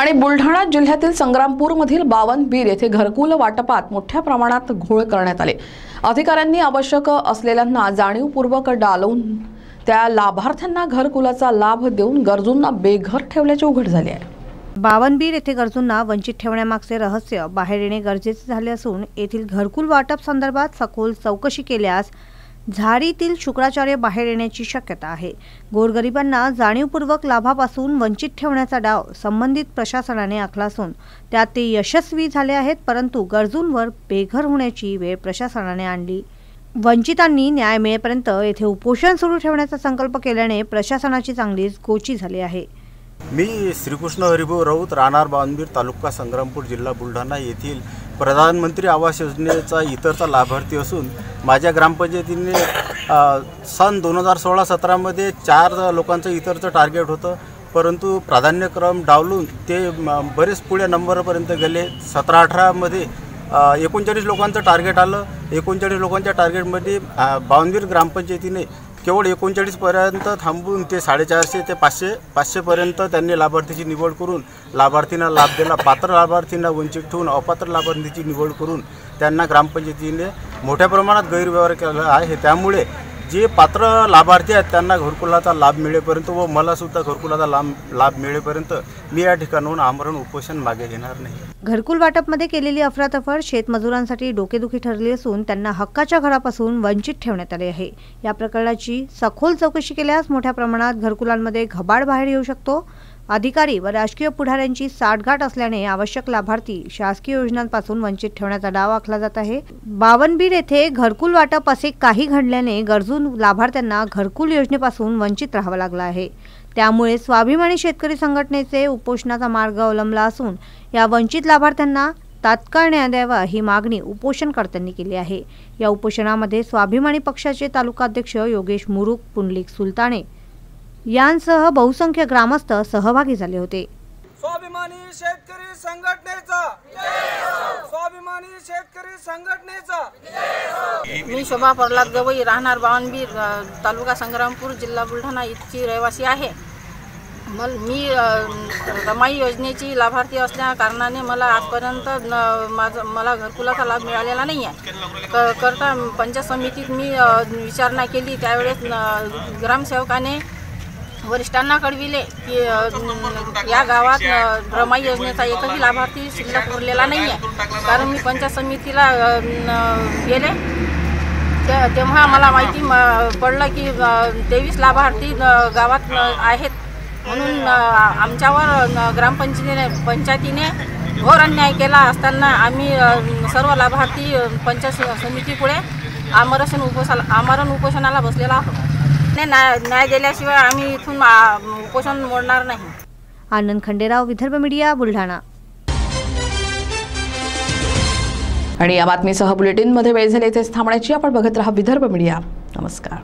आणि बुलढाणा जिल्ह्यातील संग्रामपूरमधील बावनबीर येथे घरकुल वाटपात मोठ्या प्रमाणात घोळ करण्यात आले. अधिकाऱ्यांनी आवश्यक असलेल्यांना जाणीवपूर्वक डालवून त्या लाभार्थ्यांना घरकुलाचा लाभ देऊन गरजूंना बेघर ठेवल्याचे उघड झाले आहे. बावनबीर येथे गरजूंना वंचित ठेवण्यामागचे रहस्य बाहेर येणे गरजेचे झाले असून येथील घरकुल वाटप संदर्भात सखोल चौकशी केल्यास झाडीतील शुक्राचार्य बाहेर येण्याची शक्यता आहे. गोरगरिबांना जाणीवपूर्वक लाभापासून वंचित ठेवण्याचा डाव संबंधित प्रशासनाने आखला असून त्यात ते यशस्वी झाले आहेत परंतु गरजूंवर बेघर होण्याची वेळ प्रशासनाने आणली. वंचितांनी न्याय मिळेपर्यंत येथे उपोषण सुरू ठेवण्याचा संकल्प केल्याने प्रशासनाची चांगलीच गोची झाली आहे. मी श्रीकृष्ण हरिभाऊ राऊत राहणार बावनबीर तालुका संग्रामपूर जिल्हा बुलढाणा येथील प्रधानमंत्री आवास योजनेचा इतरचा लाभार्थी असून माझ्या ग्रामपंचायतीने सन दोन हजार सोळा सतरामध्ये चार लोकांचं इतरचं टार्गेट होतं. परंतु प्राधान्यक्रम डावलून ते बरेच पुढे नंबरपर्यंत गेले. सतरा अठरामध्ये एकोणचाळीस लोकांचं टार्गेट आलं. एकोणचाळीस लोकांच्या टार्गेटमध्ये अ, ग्रामपंचायतीने केवळ एकोणचाळीसपर्यंत थांबून ते साडेचारशे ते पाचशे पाचशेपर्यंत त्यांनी लाभार्थीची निवड करून लाभार्थींना लाभ दिला. पात्र लाभार्थींना वंचित ठेवून अपात्र लाभार्थीची निवड करून त्यांना ग्रामपंचायतीने मोठ्या प्रमाणात गैरव्यवहार केला आहे. त्यामुळे जे पात्र लाभार्थी आहेत त्यांना घरकुलाचा लाभ मिळेपर्यंत व मलासुद्धा घरकुलाचा लाभ लाभ मिळेपर्यंत मी या ठिकाणाहून आमरण उपोषण मागे घेणार नाही. घरकुल वाटपमध्ये केलेली अफरातफर शेतमजुरांसाठी डोकेदुखी ठरली असून त्यांना हक्काच्या घरापासून वंचित ठेवण्यात आले आहे. या प्रकरणाची सखोल चौकशी केल्यास मोठ्या प्रमाणात घरकुलांमध्ये घबाड बाहेर येऊ शकतो. अधिकारी व राजकीय पुढाऱ्यांची साठगाठ असल्याने आवश्यक लाभार्थी शासकीय योजनांपासून वंचित ठेवण्याचा डाव आखला जात आहे. बावनबीर येथे घरकुल वाटप असे काही घडल्याने गरजू लाभार्थ्यांना घरकुल योजनेपासून वंचित राहावं लागलं आहे. त्यामुळे स्वाभिमानी शेतकरी संघटनेचे उपोषणाचा मार्ग अवलंबला असून या वंचित लाभार्थ्यांना तात्काळ न्याय द्यावा ही मागणी उपोषणकर्त्यांनी केली आहे. या उपोषणामध्ये स्वाभिमानी पक्षाचे तालुकाध्यक्ष योगेश मुरुक पुंडलिक सुलताने यांसह बहुसंख्य ग्रामस्थ सहभागी झाले होते. स्वाभिमानी शेतकरी संघटनेचा. स्वाभिमानी शेतकरी संघटनेचा. मी शोभा प्रल्हाद गवई राहणार बावनबीर तालुका संग्रामपूर जिल्हा बुलढाणा इथची रहिवासी आहे. मल मी रमाई योजनेची लाभार्थी असल्या कारणाने मला आजपर्यंत न- माझं मला घरकुलाचा लाभ मिळालेला नाही आहे. क करता पंचायत समितीत मी विचारणा केली. त्यावेळेस ग्रामसेवकाने वरिष्ठांना कळविले की या गावात अ, योजनेचा एकही लाभार्थी शिल्लक उरलेला नाही आहे कारण मी पंचायत समितीला गेले. ते- तेव्हा मला माहिती म- पडलं की तेवीस लाभार्थी गावात आहेत. म्हणून आमच्यावर ग्रामपंचायतीने पंचायतीने घोर अन्याय केला असताना आम्ही सर्व लाभार्थी पंचायत समितीपुढे आमरण उपोषणाला आमरण उपोषणाला बसलेला आहोत. ने न्याय दिल्याशिवाय आम्ही इथून उपोषण मोडणार नाही. आनंद खंडेराव विदर्भ मीडिया बुलढाणा. आणि या बातमीसह बुलेटिनमध्ये वेळ झाली इथेच थांबण्याची. आपण बघत राहा विदर्भ मीडिया. नमस्कार.